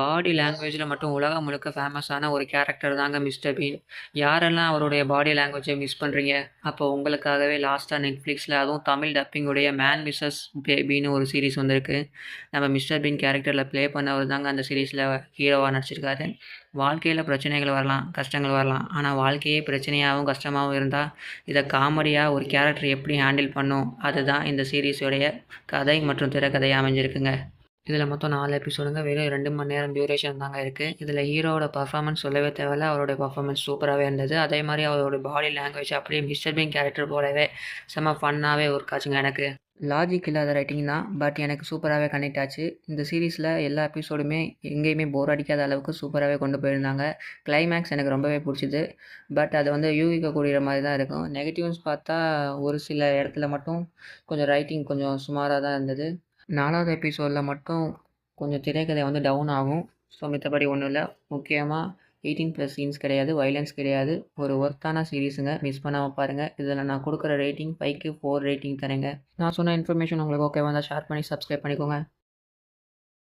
பாடி லாங்குவேஜில் மட்டும் உலகம் முழுக்க ஃபேமஸான ஒரு கேரக்டர் தாங்க மிஸ்டர் பீன். யாரெல்லாம் அவருடைய பாடி லாங்குவேஜை மிஸ் பண்ணுறீங்க அப்போ உங்களுக்காகவே லாஸ்ட்டாக நெட்ஃப்ளிக்ஸில் அதுவும் தமிழ் டப்பிங்குடைய மேன் மிஸ்ஸஸ் பேபின்னு ஒரு சீரிஸ் வந்திருக்கு. நம்ம மிஸ்டர் பீன் கேரக்டரில் ப்ளே பண்ணவர் தாங்க அந்த சீரீஸில் ஹீரோவாக நடிச்சிருக்காரு. வாழ்க்கையில் பிரச்சனைகள் வரலாம், கஷ்டங்கள் வரலாம். ஆனால் வாழ்க்கையே பிரச்சனையாகவும் கஷ்டமாகவும் இருந்தால் இதை காமெடியாக ஒரு கேரக்டர் எப்படி ஹேண்டில் பண்ணும்? அதுதான் இந்த சீரிஸுடைய கதை மற்றும் திரைக்கதையா அமைஞ்சிருக்குங்க. இதில் மொத்தம் நாலு எபிசோடுங்க. வெறும் ரெண்டு மணி நேரம் டியூரேஷன் தாங்க இருக்குது இதில் ஹீரோவோட பர்ஃபார்மன்ஸ் சொல்லவே தேவையில்ல. அவருடைய பர்ஃபார்மன்ஸ் சூப்பராகவே இருந்தது. அதே மாதிரி அவரோட பாடி லாங்குவேஜ் அப்படியே மிஸ்டர் பீன் கேரக்டர் போலவே செம்ம ஃபன்னாகவே ஒர்க் ஆச்சுங்க எனக்கு. லாஜிக் இல்லாத ரைட்டிங் தான். பட் எனக்கு சூப்பராகவே கனெக்ட் ஆச்சு. இந்த சீரீஸில் எல்லா எபிசோடுமே எங்கேயுமே போர் அடிக்காத அளவுக்கு சூப்பராகவே கொண்டு போயிருந்தாங்க. கிளைமேக்ஸ் எனக்கு ரொம்பவே பிடிச்சிது பட் அது வந்து யூகிக்கக்கூடிய மாதிரி தான் இருக்கும். நெகட்டிவ்ஸ் பார்த்தா ஒரு சில இடத்துல மட்டும் கொஞ்சம் ரைட்டிங் கொஞ்சம் சுமாராக தான் இருந்தது. நாலாவது எபிசோடில் மட்டும் கொஞ்சம் திரைக்கதை வந்து டவுன் ஆகும். ஸோ மித்தபடி ஒண்ணும் இல்ல. முக்கியமா 18+ சீன்ஸ் கிடையாது. வயலன்ஸ் கிடையாது. ஒரு ஒர்த்தான சீரிஸுங்க. மிஸ் பண்ணாமல் பாருங்கள் இதில் நான் கொடுக்குற ரேட்டிங் 5க்கு 4 ரேட்டிங் தரேங்க. நான் சொன்ன இன்ஃபர்மேஷன் உங்களுக்கு ஓகே வந்தால் ஷேர் பண்ணி சப்ஸ்கிரைப் பண்ணிக்கோங்க.